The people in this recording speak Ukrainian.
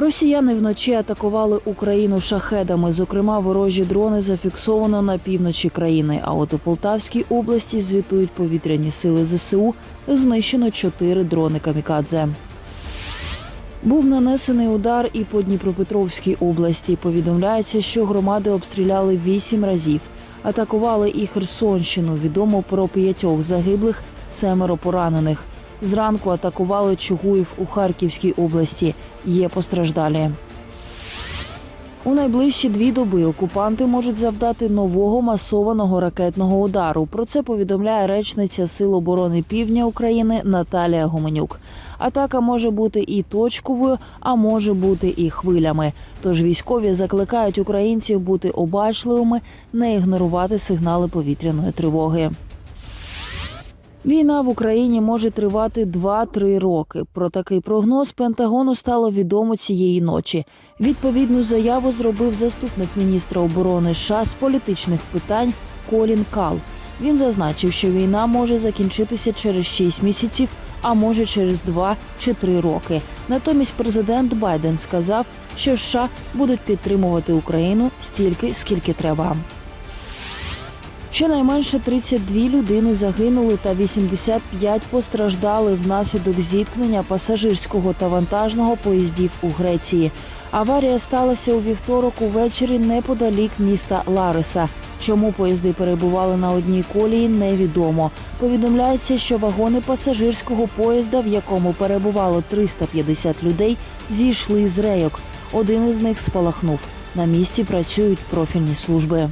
Росіяни вночі атакували Україну шахедами. Зокрема, ворожі дрони зафіксовано на півночі країни. А от у Полтавській області звітують повітряні сили ЗСУ. Знищено чотири дрони камікадзе. Був нанесений удар і по Дніпропетровській області. Повідомляється, що громади обстріляли вісім разів. Атакували і Херсонщину. Відомо про п'ятьох загиблих, семеро поранених. Зранку атакували Чугуїв у Харківській області. Є постраждалі. У найближчі дві доби окупанти можуть завдати нового масованого ракетного удару. Про це повідомляє речниця Сил оборони Півдня України Наталія Гуменюк. Атака може бути і точковою, а може бути і хвилями. Тож військові закликають українців бути обачливими, не ігнорувати сигнали повітряної тривоги. Війна в Україні може тривати 2-3 роки. Про такий прогноз Пентагону стало відомо цієї ночі. Відповідну заяву зробив заступник міністра оборони США з політичних питань Колін Кал. Він зазначив, що війна може закінчитися через 6 місяців, а може через 2 чи 3 роки. Натомість президент Байден сказав, що США будуть підтримувати Україну стільки, скільки треба. Щонайменше 32 людини загинули та 85 постраждали внаслідок зіткнення пасажирського та вантажного поїздів у Греції. Аварія сталася у вівторок увечері неподалік міста Лариса. Чому поїзди перебували на одній колії, невідомо. Повідомляється, що вагони пасажирського поїзда, в якому перебувало 350 людей, зійшли з рейок. Один із них спалахнув. На місці працюють профільні служби.